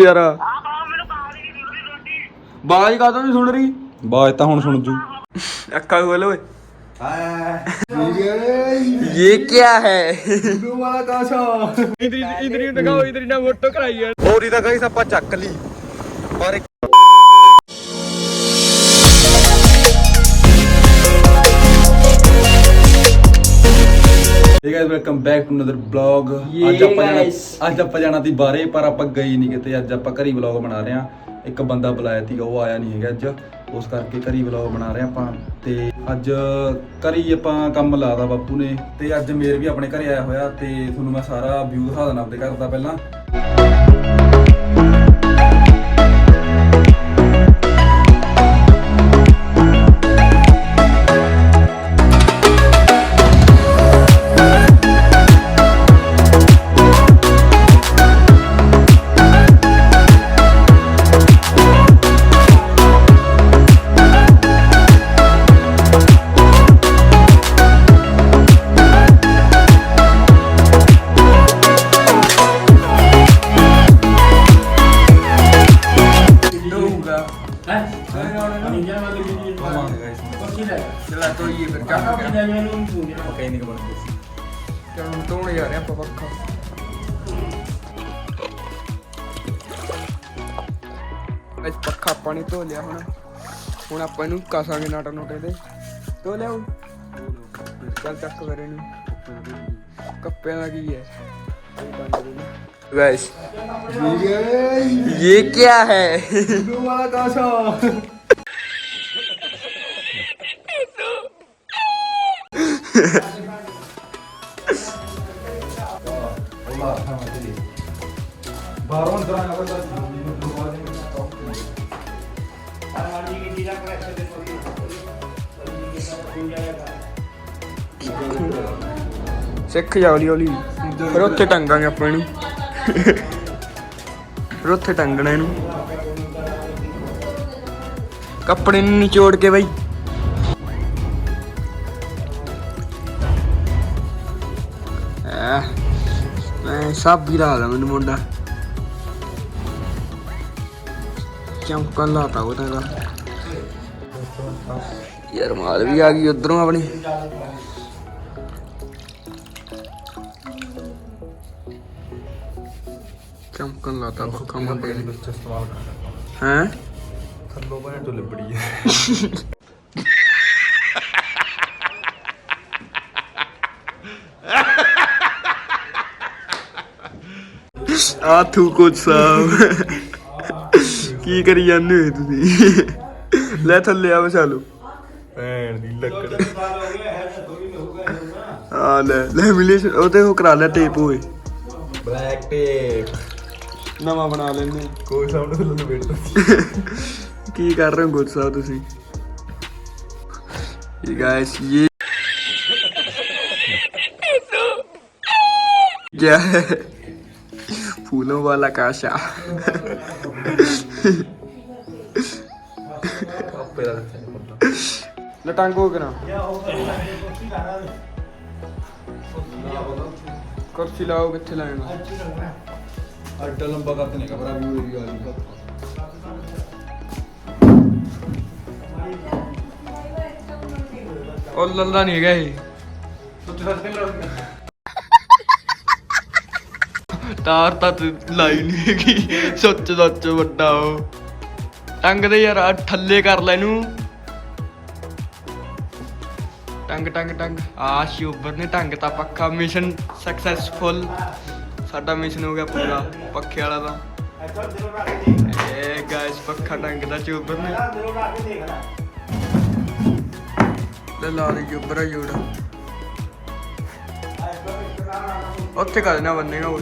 ਯਾਰ ਬਾਜ ਕਾਦੋਂ ਨਹੀਂ ਸੁਣ ਰਹੀ ਬਾਜ ਤਾਂ ਹੁਣ ਸੁਣ ਜੂ ਅੱਖਾਂ ਖੋਲ ਓਏ ये क्या है इधर इधर ही दिखाओ इधर ही ना फोटो कराई है ਹੋਰ ਹੀ ਤਾਂ ਗਾਈਸ ਆਪਾਂ ਚੱਕ ਲਈ hey guys welcome back to another blog ਅੱਜ ਆਪਾਂ ਜਾਣਾ ਅੱਜ ਆਪਾਂ ਜਾਣਾ ਸੀ ਬਾਰੇ ਪਰ ਆਪਾਂ ਗਏ ਨਹੀਂ ਕਿਤੇ। ਅੱਜ ਆਪਾਂ ਘਰੀ ਵਲੌਗ ਬਣਾ ਰਹੇ ਆ ਇੱਕ ਬੰਦਾ ਬੁਲਾਇਆ ਸੀਗਾ ਉਹ ਆਇਆ ਨਹੀਂ ਹੈਗਾ ਅੱਜ। ਉਸ ਕਰਕੇ ਘਰੀ ਵਲੌਗ ਬਣਾ ਰਹੇ ਆਪਾਂ। ਤੇ ਅੱਜ ਘਰੀ ਆਪਾਂ ਕੰਮ ਲਾਦਾ ਬਾਪੂ ਨੇ। ਤੇ ਅੱਜ ਮੇਰ ਵੀ ਆਪਣੇ ਘਰੇ ਆਇਆ ਹੋਇਆ। ਤੇ ਤੁਹਾਨੂੰ ਮੈਂ ਸਾਰਾ ਵਿਊ ਦਿਖਾ ਦੇਣਾ ਆਪਣੇ ਘਰ ਦਾ ਪਹਿਲਾਂ। ਪਾਣੀ ਧੋ ਲਿਆ ਹੁਣ। ਹੁਣ ਆਪਾਂ ਇਹਨੂੰ ਕਸਾਂਗੇ ਨਾਟਾ ਨੋਟੇ ਦੇ ਧੋ ਲਿਆ ਹੁਣ ਚੱਲ ਚੱਕ ਕਰੇ ਨੂੰ ਕੱਪਿਆਂ ਦਾ ਕੀ ਹੈ? ਵੈਸ ਇਹ ਕੀ ਹੈ? ਦੂ ਵਾਲਾ ਕਾਸ਼ਾ Allah rahmet eylesin. Baron Dran Abadar. ਸਿੱਖ ਜਾ ਹੌਲੀ ਹੌਲੀ। ਫਿਰ ਉੱਥੇ ਟੰਗਾਂਗੇ ਆਪਾਂ ਇਹਨੂੰ। ਫਿਰ ਉੱਥੇ ਟੰਗਣਾ ਇਹਨੂੰ। ਕੱਪੜੇ ਨੂੰ ਨਿਚੋੜ ਕੇ ਬਈ। ਐ, ਮੈਂ ਸਭ ਵੀ ਲਾ ਮੈਨੂੰ ਮੁੰਡਾ। ਚਮਕਣ ਲਾਤਾ ਉਹ ਤਾਂ ਯਾਰ ਮਾਲ ਵੀ ਆ ਗਈ ਉਧਰੋਂ ਆਪਣੀ। ਚਮਕਣ ਲਾਤਾ ਪੱਕਾ ਮੁੰਡੇ ਨੇ ਵਿੱਚ ਇਸਤੇਮਾਲ ਕਰਦਾ ਹੈ। ਥੱਲੋਂ ਬਣੇ ਤੋਂ ਲਿਬੜੀ ਹੈ। ਆ ਤੂੰ ਕੁਝ ਸਾਹਿਬ ਕੀ ਕਰੀ ਜਾਂਦੇ ਹੋ ਤੁਸੀਂ? ਲੈ ਥੱਲੇ ਆ ਵਿਛਾ ਲਓ ਭੈਣ ਦੀ ਲੱਕੜ। ਆ ਲੈ ਲੈਮੀਨੇਸ਼ਨ ਉਹ ਤੇ ਉਹ ਕਰਾ ਲਿਆ ਟੇਪ ਹੋਏ ਬਲੈਕ ਟੇਪ। ਨਵਾਂ ਬਣਾ ਲੈਂਦੇ ਕੋਈ ਸਾਊਂਡ ਥੱਲੋਂ ਨੂੰ ਵੇਟ ਕੀ ਕਰ ਰਹੇ ਹੋ ਗੁੱਡ ਸਾਹਿਬ ਤੁਸੀਂ ये गाइस ये क्या है फूलों वाला काशा ਆਪੇ ਦਾ ਰੱਖਿਆ ਨਹੀਂ ਹੁੰਦਾ ਲਟਾਂਗੋ ਕਰਾ ਕੁਰਸੀ ਲਾਓ ਕਿੱਥੇ ਲਾਣਾ ਅੱਡਾ ਲੰਬਾ ਕਰ ਦੇਣੇ ਕਮਰਾ ਵੀ ਏਰੀਆ ਆ ਜੂਗਾ ਉਹ ਲੱਲਾ ਨਹੀਂ ਹੈਗਾ ਇਹ। ਤਾਰ ਤਾਂ ਤੇ ਲਾਈ ਨਹੀਂ ਹੈਗੀ। ਸੱਚ ਸੱਚ ਵੱਡਾ ਉਹ। ਟੰਗ ਦੇ ਯਾਰ, ਆਹ ਥੱਲੇ ਕਰ ਲੈ ਇਹਨੂੰ। ਟੰਗ ਟੰਗ ਟੰਗ। ਆ ਸ਼ੂਬਰ ਨੇ ਟੰਗ ਤਾਂ ਪੱਕਾ ਮਿਸ਼ਨ ਸਕਸੈਸਫੁਲ ਸਾਡਾ ਮਿਸ਼ਨ ਹੋ ਗਿਆ ਪੂਰਾ ਪੱਖੇ ਵਾਲਾ ਦਾ ਏ ਗਾਇਸ ਪੱਖਾ ਟੰਗ ਦਾ ਚੂਬਰ ਨੇ ਲੈ। ਲਾ ਦੇ ਜੁਬਰਾ ਜੋੜਾ ਉੱਥੇ ਕਰ ਦੇਣਾ ਬੰਨੇਗਾ ਉਹ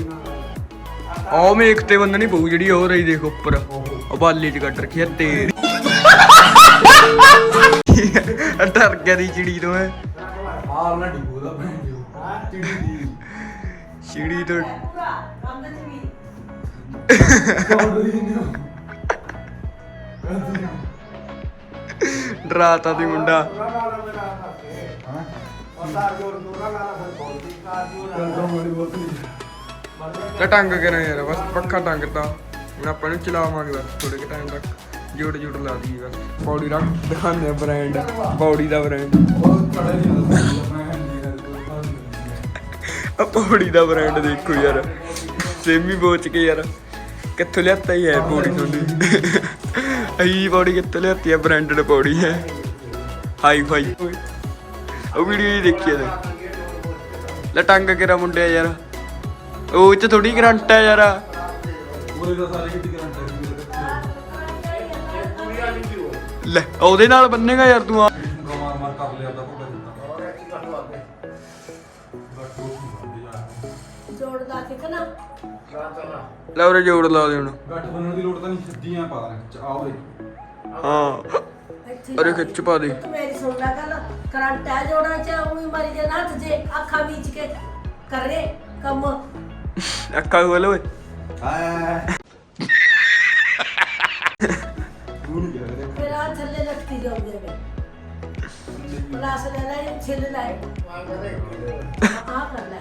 ਉਹ ਮੇਕ ਤੇ ਬੰਨਣੀ ਪਊ ਜਿਹੜੀ ਉਹ ਰਹੀ ਦੇਖ ਉੱਪਰ। ਉਹ ਬਾਲੀ ਚ ਕੱਟ ਰੱਖੀ ਆ ਤੇਰੀ ਡਰ ਗਿਆ ਦੀ ਚਿੜੀ ਤੋਂ ਹੈ। ਮਾਰ ਨਾ ਡਿਗੋ ਦਾ ਦੀ ਦੀ ਚਿੜੀ ਤੋਂ ਡਰਾਤਾ ਦੀ ਮੁੰਡਾ। ਤੇ ਟੰਗ ਕੇ ਨਾ ਯਾਰ ਬਸ ਪੱਖਾ ਟੰਗਤਾ ਹੁਣ ਆਪਾਂ ਨੂੰ ਚਲਾਵਾਂਗੇ ਬਸ ਥੋੜੇ ਕੁ ਟਾਈਮ ਤੱਕ। ਜੋੜ ਜੋੜ ਲਾ ਦਈਏ ਬਸ। ਪੌੜੀ ਰੱਖ ਦਿਖਾਉਂਦੇ ਆ ਬ੍ਰਾਂਡ ਪੌੜੀ ਦਾ ਬ੍ਰਾਂਡ ਉਹ ਖੜੇ ਨਹੀਂ ਹੁੰਦਾ ਮੈਂ ਆ ਪੌੜੀ ਦਾ ਬ੍ਰਾਂਡ ਦੇਖੋ ਯਾਰ। ਸੇਮੀ ਬੋਚ ਕੇ ਯਾਰ, ਕਿੱਥੋਂ ਲਿਆਤਾ ਹੀ ਹੈ ਪੌੜੀ ਤੁਹਾਡੀ ਅਈ ਪੌੜੀ ਕਿੱਥੋਂ ਲਿਆਤੀ ਹੈ ਬ੍ਰਾਂਡਡ ਪੌੜੀ ਹੈ। Hi fi. ਉਹ ਵੀਡੀਓ ਹੀ ਦੇਖੀ ਤੇ ਲੈ ਟੰਗ ਮੁੰਡਿਆ ਯਾਰ। ਉਹ ਚ ਥੋੜੀ ਕਰੰਟ ਹੈ ਯਾਰ। ਉਹ ਦਾ ਸਾਰੇ ਕਿਤੇ ਕਰੰਟ ਹੈ ਲੈ, ਉਹਦੇ ਨਾਲ ਬੰਨੇਗਾ ਯਾਰ ਤੂੰ ਆ। ਮਾਰ ਮਾਰ ਕਰ ਲਿਆ ਤਾਂ ਕਿਤਨਾ ਲੈ ਉਰੇ ਜੋੜ ਲਾ ਦੇ ਹੁਣ। ਗੱਠ ਬੰਨਣ ਦੀ ਲੋੜ ਤਾਂ ਨਹੀਂ ਸਿੱਧੀਆਂ ਪਾ ਦੇ ਆ ਓਏ ਹਾਂ। ਇੱਥੇ ਅਰੇ ਖਿੱਚ ਪਾ ਦੇ। ਤੂੰ ਮੇਰੀ ਸੁਣ ਲੈ ਗੱਲ ਕਰੰਟ ਹੈ ਜੋੜਾਂ ਚ ਉਹੀ ਮਰੀ ਜੇ ਨਾ ਜੇ ਅੱਖਾਂ ਵਿੱਚ ਕੇ। ਕਰੇ ਕੰਮ। ਅੱਖਾਂ ਖੋਲ ਓਏ। ਫਿਰ ਆ ਥੱਲੇ ਲਟਕੀ ਜਾਉਂਦੇ ਵੇ ਪਲਾਸ ਲੈ ਲੈ ਛਿੱਲ ਲੈ। ਆ ਕਰ ਲੈ।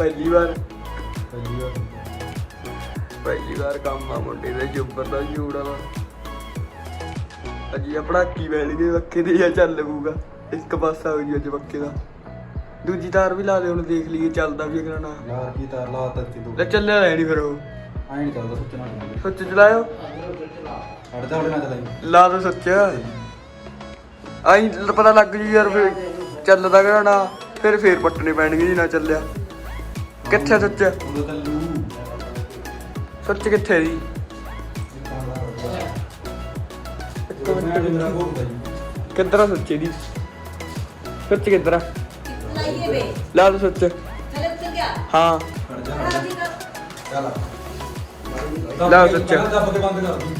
ਪਹਿਲੀ ਵਾਰ। ਪਹਿਲੀ ਵਾਰ ਪਹਿਲੀ ਵਾਰ ਕੰਮ ਆ ਮੁੰਡੇ ਦਾ ਜੁੱਬਰ ਦਾ ਜੂੜ ਵਾਲਾ ਅਜੀ ਆਪਣਾ ਕੀ ਬੈਲ ਗਏ ਬੱਕੇ ਦੇ ਜਾਂ ਚੱਲ ਪੂਗਾ ਇੱਕ ਪਾਸਾ ਹੋ ਜੀ ਅੱਜ ਬੱਕੇ ਦਾ। ਦੂਜੀ ਤਾਰ ਵੀ ਲਾ ਦੇ ਹੁਣ ਦੇਖ ਲਈਏ ਚੱਲਦਾ ਵੀ ਕਰਾਣਾ ਯਾਰ ਕੀ ਤਾਰ ਲਾ ਤੱਕ ਤੂੰ ਲੈ ਚੱਲਿਆ ਲੈ ਨਹੀਂ ਫਿਰ ਉਹ। ਐਂ ਨਹੀਂ ਚੱਲਦਾ ਸੁੱਚਣਾ ਨਹੀਂ ਸੱਚ ਚਲਾਇਓ। ਹੜਦਾ ਹੜਨਾ ਚਲਾਈ। ਲਾ ਦੋ ਸੱਚ। ਆਈ ਪਤਾ ਲੱਗ ਜੂ ਯਾਰ ਫਿਰ। ਚੱਲਦਾ ਕਰਾਣਾ ਫਿਰ ਫੇਰ ਪੱਟਣੇ ਪੈਣਗੇ ਜੀ ਨਾ ਚੱਲਿਆ। ਕਿੱਥੇ ਸੱਚ? ਉਦੋਂ ਤਾਂ ਲੂ ਸੱਚ ਕਿੱਥੇ ਦੀ ਮੇਰਾ ਬੋਲਦਾ ਜੀ? ਕਿੱਧਰ ਆ ਸੱਚੇ ਦੀ? ਸੱਚ ਕਿੱਧਰ ਆ? ਕਿਤਨਾ ਵੇ ਲਾ ਦੋ ਸੱਚ। ਥੱਲੇ ਉੱਤਰ ਗਿਆ ਹਾਂ। ਖੜ ਦੀ ਕਰ ਚੱਲ ਲਾ ਸੱਚਾ। ਦੱਬ ਕੇ ਬੰਦ ਕਰ ਦੀ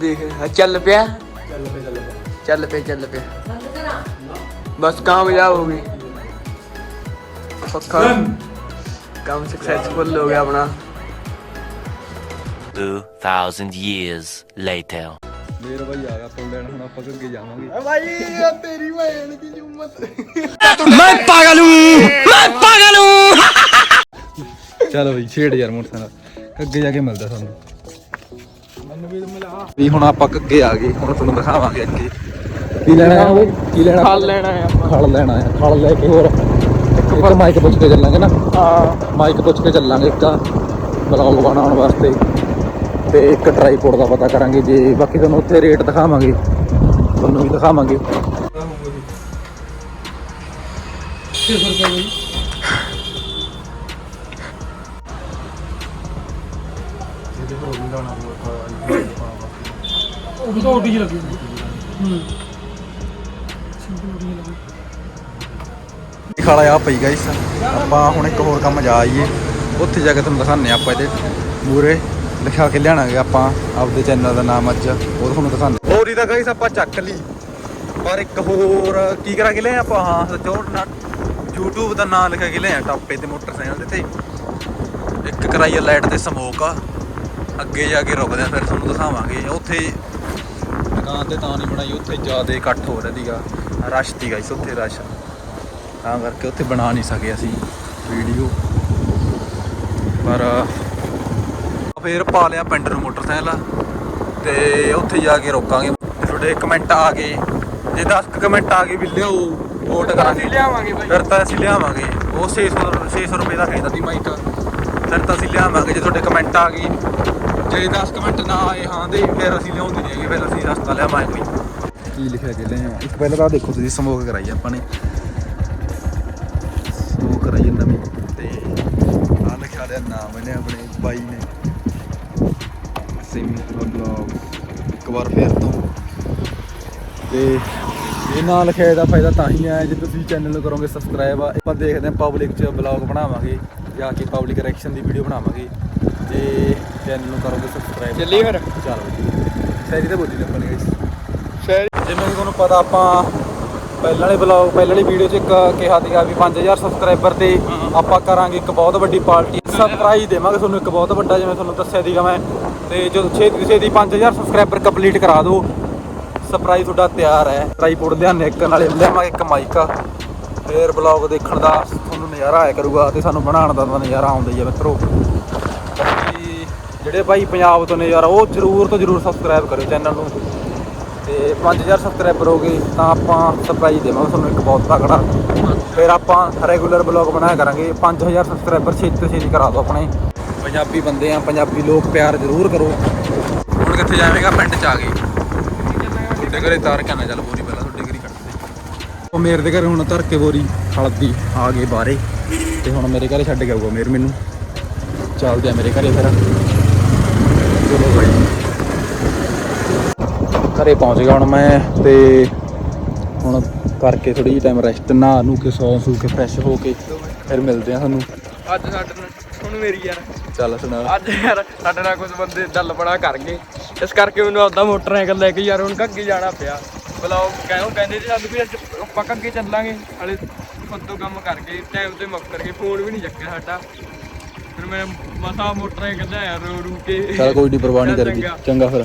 ਦੇਖ ਆ ਚੱਲ ਪਿਆ। ਚੱਲ ਪੇ ਚੱਲ ਪੇ ਚੱਲ ਪਿਆ ਚੱਲ ਪਿਆ। ਬੰਦ ਕਰਾਂ ਬਸ ਕਾਮਯਾਬ ਹੋ ਗਈ। ਪੱਕਾ। ਕੰਮ ਸਕਸੈਸਫੁਲ ਹੋ ਗਿਆ ਆਪਣਾ। 2000 years later ਮੇਰਾ ਭਾਈ ਆ ਗਿਆ ਆਪਾਂ ਲੈਣ ਹੁਣ ਆਪਾਂ ਅੱਗੇ ਜਾਵਾਂਗੇ। ਭਾਈ ਤੇਰੀ ਭੈਣ ਦੀ ਜੁਮਤ ਚਲੋ ਬਈ ਛੇੜ ਯਾਰ ਮੋਟਰਸਾਈਕਲ। ਅੱਗੇ ਜਾ ਕੇ ਮਿਲਦਾ ਸਾਨੂੰ। ਵੀ ਹੁਣ ਆਪਾਂ ਅੱਗੇ ਆ ਗਏ ਹੁਣ ਤੁਹਾਨੂੰ ਦਿਖਾਵਾਂਗੇ ਅੱਗੇ। ਕੀ ਲੈਣਾ ਹੈ? ਕੀ ਲੈਣਾ ਖਾ ਲੈਣਾ ਆ ਆਪਾਂ ਖਲ ਲੈਣਾ ਹੈ ਖਲ ਲੈ ਕੇ ਹੋਰ। ਇੱਕ ਮਾਈਕ ਪੁੱਛ ਕੇ ਚੱਲਾਂਗੇ ਨਾ। ਹਾਂ। ਮਾਈਕ ਪੁੱਛ ਕੇ ਚੱਲਾਂਗੇ ਇੱਕ ਬਲੌਗ ਬਣਾਉਣ ਵਾਸਤੇ ਤੇ ਇੱਕ ਟਰਾਈਪੋਡ ਦਾ ਪਤਾ ਕਰਾਂਗੇ ਜੇ। ਬਾਕੀ ਤੁਹਾਨੂੰ ਉੱਥੇ ਰੇਟ ਦਿਖਾਵਾਂਗੇ। ਤੁਹਾਨੂੰ ਵੀ ਦਿਖਾਵਾਂਗੇ। ਖਾਲਾ ਆ ਪਈ ਗਾਇਸ ਆਪਾਂ ਹੁਣ ਇੱਕ ਹੋਰ ਕੰਮ ਜਾ ਆਈਏ। ਉੱਥੇ ਜਾ ਕੇ ਤੁਹਾਨੂੰ ਦਿਖਾਉਂਦੇ ਆਪਾਂ ਇਹਦੇ ਮੂਰੇ ਲਿਖਾ ਕੇ ਲਿਆਣਾਗੇ ਆਪਾਂ ਆਪਦੇ ਚੈਨਲ ਦਾ ਨਾਮ ਅੱਜ। ਉਹ ਤੁਹਾਨੂੰ ਦਿਖਾਉਂਦੇ ਹੋਰ ਹੀ ਗਾਇਸ ਆਪਾਂ ਚੱਕ ਲਈ। ਪਰ ਇੱਕ ਹੋਰ ਕੀ ਕਰਾ ਕੇ ਲਿਆ ਆਪਾਂ? ਹਾਂ ਸੱਚੋ YouTube ਦਾ ਨਾਮ ਲਿਖਾ ਕੇ ਲਿਆ ਟਾਪੇ ਤੇ ਮੋਟਰਸਾਈਕਲ ਦੇ ਤੇ। ਇੱਕ ਕਰਾਈਆ ਲਾਈਟ ਤੇ ਸਮੋਕ ਆ। ਅੱਗੇ ਜਾ ਕੇ ਰੁਕਦੇ ਆ, ਫਿਰ ਤੁਹਾਨੂੰ ਦਿਖਾਵਾਂਗੇ। ਉੱਥੇ ਦੁਕਾਨ ਤੇ ਤਾਂ ਨਹੀਂ ਬਣਾਈ, ਉੱਥੇ ਜ਼ਿਆਦਾ ਇਕੱਠ ਹੋ ਰਿਹਾ ਸੀਗਾ। ਰਸ਼ ਦੀ ਗਾਇਸ ਉੱਥੇ ਰਸ਼। ਤਾਂ ਕਰਕੇ ਉੱਥੇ ਬਣਾ ਨਹੀਂ ਸਕੇ ਅਸੀਂ ਵੀਡੀਓ। ਪਰ ਫੇਰ ਪਾ ਲਿਆ ਪਿੰਡ ਨੂੰ ਮੋਟਰਸਾਈਕਲ ਤੇ ਉੱਥੇ ਜਾ ਕੇ ਰੋਕਾਂਗੇ। ਤੁਹਾਡੇ ਕਮੈਂਟ ਆ ਗਏ। ਜੇ 10 ਕਮੈਂਟ ਆ ਗਏ ਵੀ ਲਿਆਓ ਵੋਟ ਕਰਾਂਗੇ। ਲਿਆਵਾਂਗੇ ਬਾਈ। ਫਿਰ ਤਾਂ ਅਸੀਂ ਲਿਆਵਾਂਗੇ। ਉਹ 600 600 ਰੁਪਏ ਦਾ ਕਹਿੰਦਾ ਸੀ ਮਾਈਕ। ਫਿਰ ਤਾਂ ਅਸੀਂ ਲਿਆਵਾਂਗੇ ਜੇ ਤੁਹਾਡੇ ਕਮੈਂਟ ਆ ਗਏ। ਜੇ 10 ਕਮੈਂਟ ਨਾ ਆਏ ਹਾਂ ਦੇ ਫਿਰ ਅਸੀਂ ਲਿਆਉਂਦੇ ਨਹੀਂ ਹੈਗੇ ਫਿਰ ਅਸੀਂ ਰਸਤਾ ਲਿਆਵਾਂਗੇ। ਕੀ ਲਿਖਿਆ ਕੇ ਲਿਆ ਇੱਕ ਪਹਿਲਾਂ ਤਾਂ ਦੇਖੋ ਤੁਸੀਂ ਸਮੋਕ ਕਰਾਈ ਆਪਾਂ ਨੇ ਸਮੋਕ ਕਰਾਈ ਨਵੀਂ ਤੇ ਆ ਲਿਆ ਨਾਮ ਇਹਨੇ ਆਪਣੇ ਬਾਈ ਨੇ। ਸਿੰਪਲ ਬਲੌਗ ਇੱਕ ਵਾਰ ਫੇਰ ਤੋਂ। ਤੇ ਇਹ ਨਾਂ ਲਿਖਿਆ ਦਾ ਫਾਇਦਾ ਤਾਂ ਹੀ ਹੈ ਜੇ ਤੁਸੀਂ ਚੈਨਲ ਨੂੰ ਕਰੋਗੇ ਸਬਸਕ੍ਰਾਈਬ ਆਪਾਂ ਦੇਖਦੇ ਹਾਂ ਪਬਲਿਕ 'ਚ ਬਲੌਗ ਬਣਾਵਾਂਗੇ ਜਾਂ ਕਿ ਪਬਲਿਕ ਰਿਐਕਸ਼ਨ ਦੀ ਵੀਡੀਓ ਬਣਾਵਾਂਗੇ। ਤੇ ਚੈਨਲ ਨੂੰ ਕਰੋਗੇ ਸਬਸਕ੍ਰਾਈਬ ਚੱਲੀਏ ਫਿਰ? ਚਲੋ ਸ਼ਾਇਰੀ ਤਾਂ ਬੋਲੀ ਨੇ ਗਾਇਸ ਸ਼ਾਇਰੀ ਜਿਵੇਂ ਤੁਹਾਨੂੰ ਪਤਾ ਆਪਾਂ ਪਹਿਲਾਂ ਵਾਲੇ ਬਲੌਗ ਪਹਿਲਾਂ ਵਾਲੀ ਵੀਡੀਓ 'ਚ ਇੱਕ ਕਿਹਾ ਸੀਗਾ ਵੀ 5000 ਸਬਸਕ੍ਰਾਈਬਰ ਤੇ ਆਪਾਂ ਕਰਾਂਗੇ ਇੱਕ ਬਹੁਤ ਵੱਡੀ ਪਾਰਟੀ। ਸਰਪ੍ਰਾਈਜ਼ ਦੇਵਾਂਗੇ ਤੁਹਾਨੂੰ ਇੱਕ ਬਹੁਤ ਵੱਡਾ ਜਿਵੇਂ ਤੁਹਾਨੂੰ ਦੱਸਿਆ ਸੀਗਾ ਮੈਂ। ਤੇ ਜਦੋਂ ਛੇਤੀ ਛੇਤੀ 5000 ਸਬਸਕ੍ਰਾਈਬਰ ਕੰਪਲੀਟ ਕਰਾ ਦਿਓ ਸਰਪ੍ਰਾਈਜ਼ ਤੁਹਾਡਾ ਤਿਆਰ ਹੈ। ਟ੍ਰਾਈਪੋਡ ਲਿਆਨੇ ਇੱਕ ਨਾਲੇ ਲਿਆਵਾਂਗੇ ਇੱਕ ਮਾਈਕ ਫੇਰ ਬਲੌਗ ਦੇਖਣ ਦਾ ਤੁਹਾਨੂੰ ਨਜ਼ਾਰਾ ਆਇਆ ਕਰੂਗਾ ਤੇ ਸਾਨੂੰ ਬਣਾਉਣ ਦਾ ਨਜ਼ਾਰਾ ਆਉਂਦਾ ਹੀ ਆ ਮਿੱਤਰੋ। ਜਿਹੜੇ ਭਾਈ ਪੰਜਾਬ ਤੋਂ ਨੇ ਯਾਰ ਉਹ ਜ਼ਰੂਰ ਤੋਂ ਜ਼ਰੂਰ ਸਬਸਕ੍ਰਾਈਬ ਕਰਿਓ ਚੈਨਲ ਨੂੰ। ਤੇ 5000 ਸਬਸਕ੍ਰਾਈਬਰ ਹੋ ਗਏ, ਤਾਂ ਆਪਾਂ ਸਰਪ੍ਰਾਈਜ਼ ਦੇਵਾਂਗੇ ਤੁਹਾਨੂੰ ਇੱਕ ਬਹੁਤ ਤਕੜਾ। ਫਿਰ ਆਪਾਂ ਰੈਗੂਲਰ ਬਲੌਗ ਬਣਾਇਆ ਕਰਾਂਗੇ 5000 ਸਬਸਕ੍ਰਾਈਬਰ ਛੇਤੀ ਤੋਂ ਛੇਤੀ ਕਰਾ ਦਿਓ ਆਪਣੇ। ਪੰਜਾਬੀ ਬੰਦੇ ਆ, ਪੰਜਾਬੀ ਲੋਕ ਪਿਆਰ ਜ਼ਰੂਰ ਕਰੋ। ਹੁਣ ਕਿੱਥੇ ਜਾਵੇਂਗਾ? ਪਿੰਡ ਚ ਆ ਗਏ। ਤੁਹਾਡੇ ਘਰੇ ਤਾਰ ਕੇ ਆਣਾ ਚੱਲ ਬੋਰੀ ਪਹਿਲਾਂ ਤੁਹਾਡੇ ਘਰੇ ਕੱਢਦੇ ਉਹ ਮੇਰੇ ਦੇ ਘਰੇ ਹੁਣ ਧਰ ਕੇ ਬੋਰੀ, ਹਲਦੀ ਆ ਗਏ ਬਾਰੇ ਤੇ ਹੁਣ ਮੇਰੇ ਘਰੇ ਛੱਡ ਕੇ ਆਊਗਾ ਮੇਰ ਮੈਨੂੰ। ਚੱਲਦੇ ਆ ਮੇਰੇ ਘਰੇ ਫਿਰ। ਚਲੋ ਬਾਈ। ਘਰੇ ਪਹੁੰਚ ਗਿਆ ਹੁਣ ਮੈਂ ਤੇ ਹੁਣ ਕਰਕੇ ਥੋੜੀ ਜਿਹੀ ਟਾਈਮ ਰੈਸਟ ਨਾ ਨੂੰ ਕੇ ਸੌਂ ਸੂ ਕੇ ਫਰੈਸ਼ ਹੋ ਕੇ ਫਿਰ ਮਿਲਦੇ ਆ ਤੁਹਾਨੂੰ। ਅੱਜ ਸਾਡੇ ਨਾਲ ਹੁਣ ਮੇਰੀ ਯਾਰ। ਚੱਲ ਸੁਣਾ। ਅੱਜ ਯਾਰ ਸਾਡੇ ਨਾਲ ਕੁਝ ਬੰਦੇ ਡੱਲ ਬੜਾ ਕਰ ਗਏ। ਇਸ ਕਰਕੇ ਮੈਨੂੰ ਆਪਦਾ ਮੋਟਰਸਾਈਕਲ ਲੈ ਕੇ ਯਾਰ ਹੁਣ ਕੱਗੀ ਜਾਣਾ ਪਿਆ। ਬਲਾਓ ਕਹਿਓ ਕਹਿੰਦੇ ਸੀ ਸਾਨੂੰ ਵੀ ਅੱਜ ਆਪਾਂ ਕੱਗੇ ਚੱਲਾਂਗੇ। ਹਲੇ ਖੁਦੋਂ ਕੰਮ ਕਰ ਗਏ ਟਾਈਮ ਤੇ ਮੁੱਕਰ ਗਏ ਫੋਨ ਵੀ ਨਹੀਂ ਚੱਕਿਆ ਸਾਡਾ। ਫਿਰ ਮੈਂ ਮਸਾ ਮੋਟਰਸਾਈਕਲ ਲਿਆਇਆ ਰੋ ਰੂ ਕੇ ਚੱਲ ਕੋਈ ਨਹੀਂ ਪਰਵਾਹ ਨਹੀਂ ਕਰਦੀ। ਚੰਗਾ ਫਿਰ।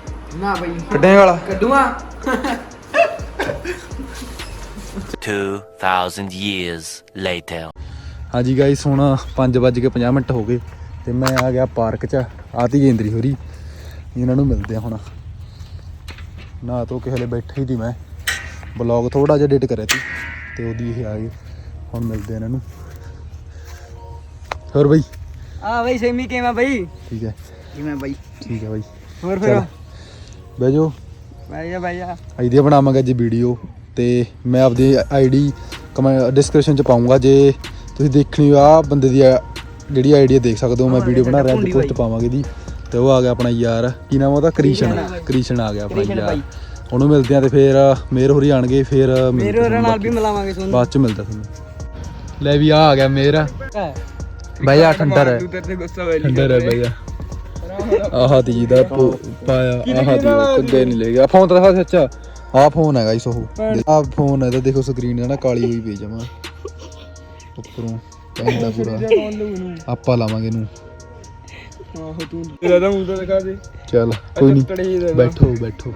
ਕੱਢੇ ਵਾਲਾ। ਕੱਢੂਆ। 2000 years later ਹਾਂਜੀ ਗਾਇਸ ਹੁਣ 5:50 ਮਿੰਟ ਹੋ ਗਏ ਤੇ ਮੈਂ ਆ ਗਿਆ ਪਾਰਕ 'ਚ ਆਤੀ ਜੇਂਦਰੀ ਹੋਰੀ। ਇਹਨਾਂ ਨੂੰ ਮਿਲਦੇ ਆ ਹੁਣ। ਨਾ ਤੋ ਕਿ ਹਲੇ ਬੈਠੀ ਦੀ ਮੈਂ। ਬਲੌਗ ਥੋੜਾ ਜਿਹਾ ਐਡਿਟ ਕਰਿਆ ਤੀ ਤੇ ਉਹਦੀ ਇਹ ਆ ਗਈ। ਹੁਣ ਮਿਲਦੇ ਇਹਨਾਂ ਨੂੰ। ਹੋਰ ਬਈ? ਆ ਬਈ ਸੇਮੀ ਕਿਵੇਂ ਬਈ। ਠੀਕ ਹੈ। ਕਿਵੇਂ ਬਈ? ਠੀਕ ਹੈ ਬਈ। ਹੋਰ ਫਿਰ? ਬਹਿ ਜਾਓ। ਬਹਿ ਜਾ ਬਹਿ ਜਾ। ਇਹਦੀ ਬਣਾਵਾਂਗੇ ਅੱਜ ਵੀਡੀਓ ਤੇ ਮੈਂ ਆਪਦੀ ਆਈਡੀ ਡਿਸਕ੍ਰਿਪਸ਼ਨ ਚ ਪਾਉਂਗਾ ਜੇ ਤੁਸੀਂ ਦੇਖਣੀ ਆ ਬੰਦੇ ਦੀ ਜਿਹੜੀ ਆਈਡੀ ਦੇਖ ਸਕਦੇ ਹੋ। ਮੈਂ ਵੀਡੀਓ ਬਣਾ ਰਿਹਾ ਤੇ ਪੋਸਟ ਪਾਵਾਂਗੇ ਦੀ ਤੇ ਉਹ ਆ ਗਿਆ ਆਪਣਾ ਯਾਰ। ਕੀ ਨਾਮ ਉਹਦਾ? ਕ੍ਰਿਸ਼ਨ। ਕ੍ਰਿਸ਼ਨ ਆ ਗਿਆ ਆਪਣਾ ਯਾਰ। ਉਹਨੂੰ ਮਿਲਦੇ ਆ ਤੇ ਫੇਰ ਮੇਰ ਹੋਰੀ ਆਣਗੇ ਫੇਰ ਮੇਰ ਹੋਰਾਂ ਨਾਲ ਵੀ ਮਿਲਾਵਾਂਗੇ ਤੁਹਾਨੂੰ। ਬਾਅਦ ਚ ਮਿਲਦਾ ਤੁਹਾਨੂੰ। ਲੈ ਵੀ ਆ ਗਿਆ ਮੇਰ। ਭਾਈ ਠੰਡਰ ਹੈ ਠੰਡਰ ਹੈ ਭਾਈ ਆਹ ਦੀ ਦਾ ਪਾਇਆ ਆਹ ਦੀ ਕੁੱਦੇ ਨਹੀਂ ਲੈ ਗਿਆ। ਫੋਨ ਤਾਂ ਦਿਖਾ ਸੱਚਾ ਆ ਫੋਨ ਹੈਗਾ ਇਸ ਉਹ ਆ ਫੋਨ ਹੈ ਤਾਂ ਦੇਖੋ ਸਕਰੀਨ ਨਾ ਕਾਲੀ ਹੋਈ ਪਈ ਜਮਾ। ਉੱਪਰੋਂ ਕਹਿੰਦਾ ਪੂਰਾ। ਆਪਾਂ ਲਾਵਾਂਗੇ ਇਹਨੂੰ। ਚੱਲ ਕੋਈ ਨਹੀਂ ਬੈਠੋ ਬੈਠੋ।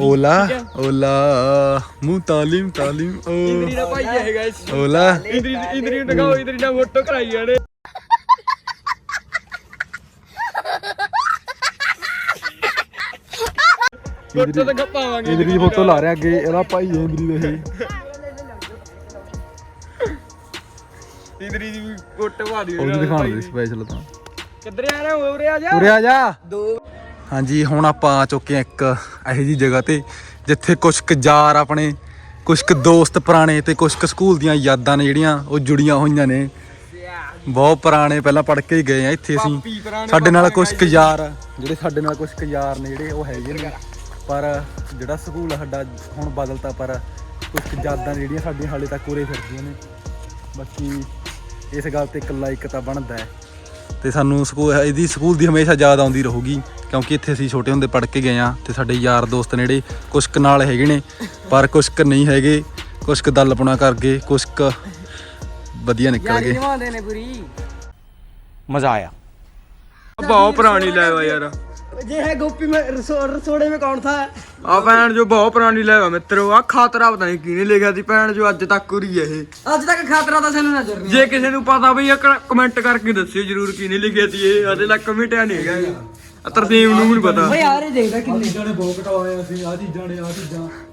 ਓਲਾ ਓਲਾ ਮੂੰਹ ਤਾਲੀਮ ਤਾਲੀਮ ਓਲਾ। ਇੰਦਰੀ ਇੰਦਰੀ ਟਕਾਓ ਇੰਦਰੀ ਨਾਲ ਫੋਟੋ ਕਰਾਈ ਜਾਣੇ। ਫੋਟੋ ਤਾਂ ਖਪਾਵਾਂਗੇ। ਇੰਦਰੀ ਦੀ ਫੋਟੋ ਲਾ ਰਿਹਾ ਅੱਗੇ ਇਹਦਾ ਭਾਈ ਇੰਦਰੀ ਦਾ ਇੰਦਰੀ ਦੀ ਵੀ ਫੋਟੋ ਪਾ ਉਹ ਦਿਖਾਉਣ ਦੇ ਸਪੈਸ਼ਲ ਤਾਂ। ਕਿੱਧਰ ਆ ਰਿਹਾ ਉਰੇ ਆ ਜਾ। ਉਰੇ ਆ ਜਾ। ਦੋ। ਹਾਂਜੀ ਹੁਣ ਆਪਾਂ ਆ ਚੁੱਕੇ ਹਾਂ ਇੱਕ ਇਹੋ ਜੀ ਜਗ੍ਹਾ ਤੇ ਜਿੱਥੇ ਕੁਛ ਕੁ ਯਾਰ ਆਪਣੇ ਕੁਛ ਕੁ ਦੋਸਤ ਪੁਰਾਣੇ ਤੇ ਕੁਛ ਕੁ ਸਕੂਲ ਦੀਆਂ ਯਾਦਾਂ ਨੇ ਜਿਹੜੀਆਂ ਉਹ ਜੁੜੀਆਂ ਹੋਈਆਂ ਨੇ। ਬਹੁਤ ਪੁਰਾਣੇ ਪਹਿਲਾਂ ਪੜ ਕੇ ਹੀ ਗਏ ਆ ਇੱਥੇ ਅਸੀਂ। ਸਾਡੇ ਨਾਲ ਕੁਛ ਕੁ ਯਾਰ ਜਿਹੜੇ ਸਾਡੇ ਨਾਲ ਕੁਛ ਕੁ ਯਾਰ ਨੇ ਜਿਹੜੇ ਉਹ ਹੈਗੇ ਨੇ। ਪਰ ਜਿਹੜਾ ਸਕੂਲ ਸਾਡਾ ਹੁਣ ਬਦਲਤਾ ਪਰ ਕੁਝ ਯਾਦਾਂ ਜਿਹੜੀਆਂ ਸਾਡੀਆਂ ਹਾਲੇ ਤੱਕ ਉਰੇ ਫਿਰਦੀਆਂ ਨੇ। ਬਾਕੀ ਇਸ ਗੱਲ ਤੇ ਇਕੱਲਾ ਇੱਕ ਤਾਂ ਬਣਦਾ ਹੈ। ਤੇ ਸਾਨੂੰ ਸਕੂਲ ਇਹਦੀ ਸਕੂਲ ਦੀ ਹਮੇਸ਼ਾ ਯਾਦ ਆਉਂਦੀ ਰਹੂਗੀ ਕਿਉਂਕਿ ਇੱਥੇ ਅਸੀਂ ਛੋਟੇ ਹੁੰਦੇ ਪੜ ਕੇ ਗਏ ਆ ਤੇ ਸਾਡੇ ਯਾਰ ਦੋਸਤ ਨੇੜੇ ਕੁਝ ਕ ਨਾਲ ਹੈਗੇ ਨੇ ਪਰ ਕੁਝ ਕ ਨਹੀਂ ਹੈਗੇ ਕੁਝ ਕ ਦੱਲਪਣਾ ਕਰ ਗਏ ਕੁਝ ਕ ਵਧੀਆ ਨਿਕਲ ਗਏ। ਮਜ਼ਾ ਆਇਆ। ਬਹੁਤ ਪੁਰਾਣੀ ਲਾਇਆ ਯਾਰ। ये है गोपी में रसो, रसोड़े में कौन था ਆ ਭੈਣ ਜੋ ਬਹੁਤ ਪੁਰਾਣੀ ਲੈਵਾ ਮਿੱਤਰੋ ਆ ਖਾਤਰਾ ਪਤਾ ਨਹੀਂ ਕਿਹਨੇ ਲਿਖਿਆ ਸੀ ਭੈਣ ਜੋ ਅੱਜ ਤੱਕ ਉਰੀ ਹੈ ਇਹ ਅੱਜ ਤੱਕ ਖਾਤਰਾ ਤਾਂ ਸਾਨੂੰ ਨਜ਼ਰ ਨਹੀਂ ਜੇ ਕਿਸੇ ਨੂੰ ਪਤਾ ਬਈ ਕਮੈਂਟ ਕਰਕੇ ਦੱਸਿਓ ਜਰੂਰ ਕਿਹਨੇ ਲਿਖਿਆ ਸੀ ਇਹ ਅਜੇ ਤੱਕ ਮਿਟਿਆ ਨਹੀਂ ਹੈਗਾ ਆ ਤਰਸੀਮ ਨੂੰ ਵੀ ਨਹੀਂ ਪਤਾ ਓਏ ਯਾਰ ਇਹ ਦੇਖਦਾ ਕਿੰਨੇ ਚੀਜ਼ਾਂ ਨੇ ਬਹੁਤ ਘਟਾਏ ਅਸੀਂ ਆ ਚੀਜ਼ਾਂ ਨੇ ਆ ਚੀਜ਼ਾਂ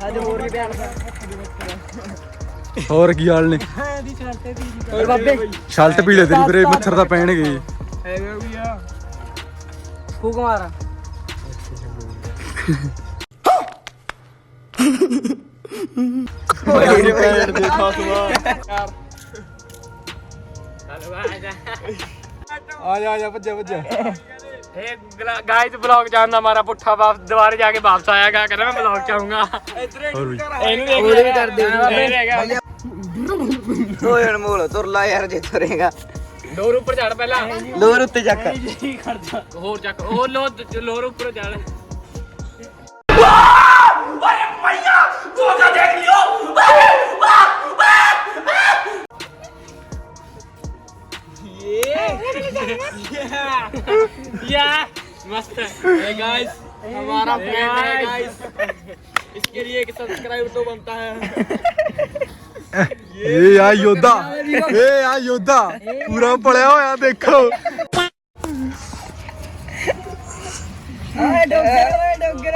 ਅੱਜ ਹੋਰ ਵੀ ਬਿਆਨ ਹੋਰ ਕੀ ਹਾਲ ਨੇ? ਓਏ ਬਾਬੇ? ਸ਼ਲਟ ਪੀਲੇ ਤੇਰੀ ਵੀਰੇ ਮੱਛਰ ਤਾਂ ਪੈਣਗੇ ਫੂਕ ਮਾਰ ਆ। ਜਾ। ਆ ਜਾ ਭੱਜਾ ਭੱਜਾ ਇਹ ਗਾਇਜ਼ ਬਲੌਗ ਜਾਣ ਦਾ ਮਾਰਾ ਪੁੱਠਾ ਵਾਪ ਦੁਬਾਰੇ ਜਾ ਕੇ ਵਾਪਸ ਆਇਆ ਗਾ ਕਹਿੰਦਾ ਬਲੌਗ ਚ ਆਉਂਗਾ ਲੋਰ ਉੱਪਰ ਚੜ ਪਹਿਲਾਂ। ਲੋਰ ਉੱਤੇ ਚੱਕ। ਹੋਰ ਚੱਕ ਉਹ ਲੋਰ ਉੱਪਰ ਚੜ ਅਰੇ ਮਈਆ ਤੂੰ ਤਾਂ ਦੇਖ ਲਿਓ। या मस्त है गाइस हमारा फ्रेंड है गाइस इसके लिए एक सब्सक्राइब तो बनता है ਏ ਆ ਯੋਧਾ ਏ ਆ ਯੋਧਾ ਪੂਰਾ ਪੜਿਆ ਹੋਇਆ ਦੇਖੋ ਓਏ ਡੋਗਰ ਓਏ ਡੋਗਰ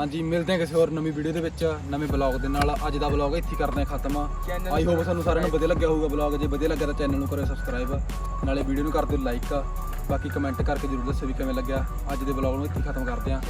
ਹਾਂਜੀ ਮਿਲਦੇ ਹਾਂ ਕਿਸੇ ਹੋਰ ਨਵੀਂ ਵੀਡੀਓ ਦੇ ਵਿੱਚ ਨਵੇਂ ਬਲੌਗ ਦੇ ਨਾਲ। ਅੱਜ ਦਾ ਬਲੌਗ ਇੱਥੇ ਹੀ ਕਰਦੇ ਹਾਂ ਖਤਮ। ਆਈ ਹੋਪ ਤੁਹਾਨੂੰ ਸਾਰਿਆਂ ਨੂੰ ਵਧੀਆ ਲੱਗਿਆ ਹੋਊਗਾ ਬਲੌਗ ਜੇ ਵਧੀਆ ਲੱਗਿਆ ਤਾਂ ਚੈਨਲ ਨੂੰ ਕਰੋ ਸਬਸਕ੍ਰਾਈਬ ਨਾਲੇ ਵੀਡੀਓ ਨੂੰ ਕਰ ਦਿਓ ਲਾਈਕ ਬਾਕੀ ਕਮੈਂਟ ਕਰਕੇ ਜਰੂਰ ਦੱਸੋ ਵੀ ਕਿਵੇਂ ਲੱਗਿਆ। ਅੱਜ ਦੇ ਬਲੌਗ ਨੂੰ ਇੱਥੇ ਖਤਮ ਕਰਦੇ ਹਾਂ।